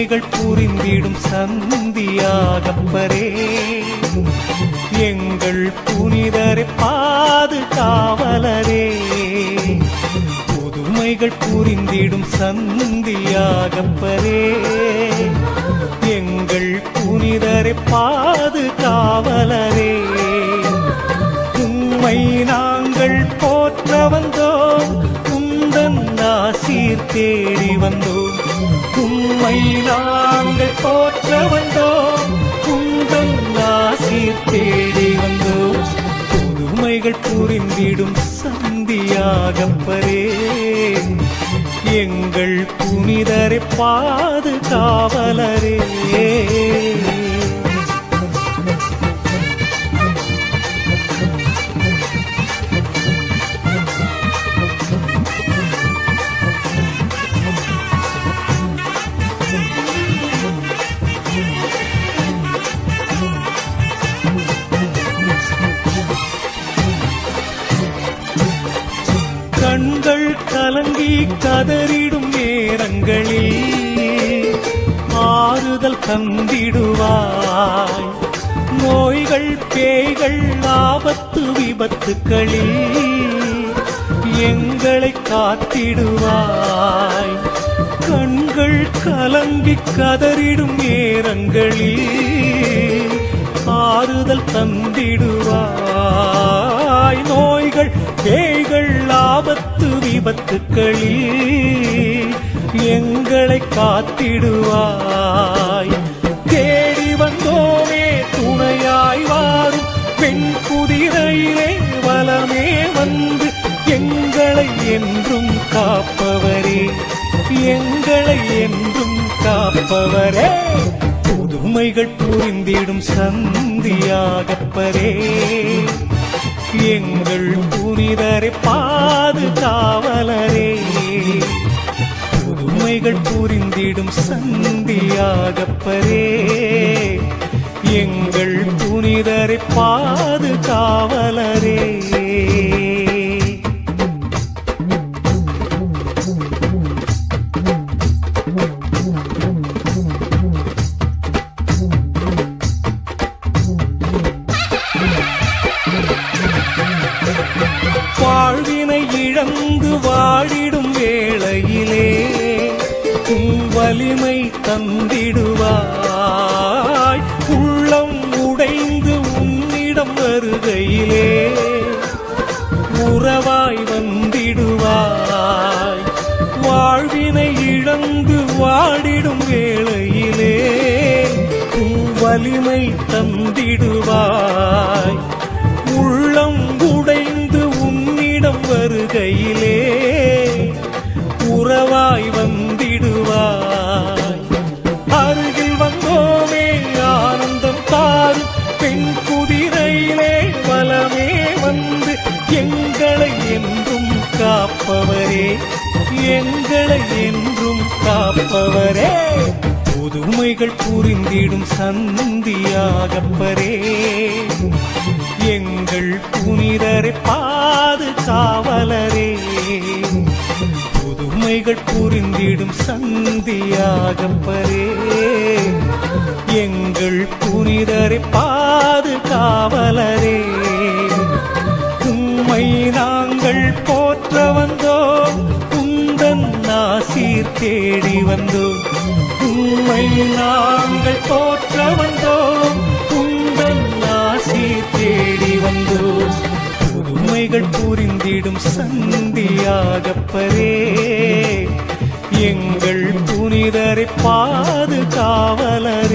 புதுமைகள் புரிந்திடும் சந்தியாகப்பரே. எங்கள் புனிதரை பாதுகாவலரே. புதுமைகள் புரிந்திடும் சந்தியாகப்பரே. எங்கள் புனிதரை பாதுகாவலரே. உம்மை நாங்கள் போற்ற வந்தோம் உந்தன் ஆசீர் உம்மை நாங்கள் போற்ற வந்தோம். உங்கள் ஆசீர் தேடி வந்தோம். புதுமைகள் புரிந்திடும் சந்தியாகப்பரே எங்கள் புனிதரை பாதுகாவலரே. கண்கள் கலங்கி கதறிடும் நேரங்களில் ஆறுதல் தந்திடுவாய். நோய்கள் பேய்கள் ஆபத்து விபத்துக்களில் எங்களை காத்திடுவாய். கண்கள் கலங்கி கதறிடும் நேரங்களில் ஆறுதல் தந்திடுவாய். நோய்கள் பேய்கள் ஆபத்து விபத்துக்களில் எங்களை காத்திடுவாய். தேடி வந்தோமே துணையாய் வாரும் பெண் குதிரையிலே வலமே வந்து எங்களை என்றும் காப்பவரே எங்களை என்றும் காப்பவரே. புதுமைகள் புரிந்திடும் சந்தியாகப்பரே. எங்கள் புனிதரை பாதுகாவலரே. புதுமைகள் புரிந்திடும் சந்தியாகப்பரே. எங்கள் புனிதரை பாதுகாவலரே. பாடிடும் வேளையிலே உன் வலிமை தந்திடுவாய். உள்ளம் உடைந்து உன்னிடம் வருகையிலே உறவாய் வந்திடுவாய். வாழ்வினை இழந்து வாடிடும் வேளையிலே உன் வலிமை தந்திடுவாய். உள்ளம் உடைந்து உன்னிடம் வருகையிலே காப்பவரே எங்களை என்றும் காப்பவரே. புதுமைகள் புரிந்திடும் சந்தியாகப்பரே எங்கள் புனிதரை பாதுகாவலரே. புதுமைகள் புரிந்திடும் சந்தியாகப்பரே எங்கள் புனிதரை பாதுகாவலரே. உம்மை நாங்கள் போற்ற வந்தோம் உந்தன் நாசீர் தேடி வந்தோம் உம்மை நாங்கள் போற்ற வந்தோம் உந்தன் நாசீர் தேடி வந்தோம் புதுமைகள் புரிந்திடும் சந்தியாகப்பரே. எங்கள் புனிதரை பாதுகாவலர்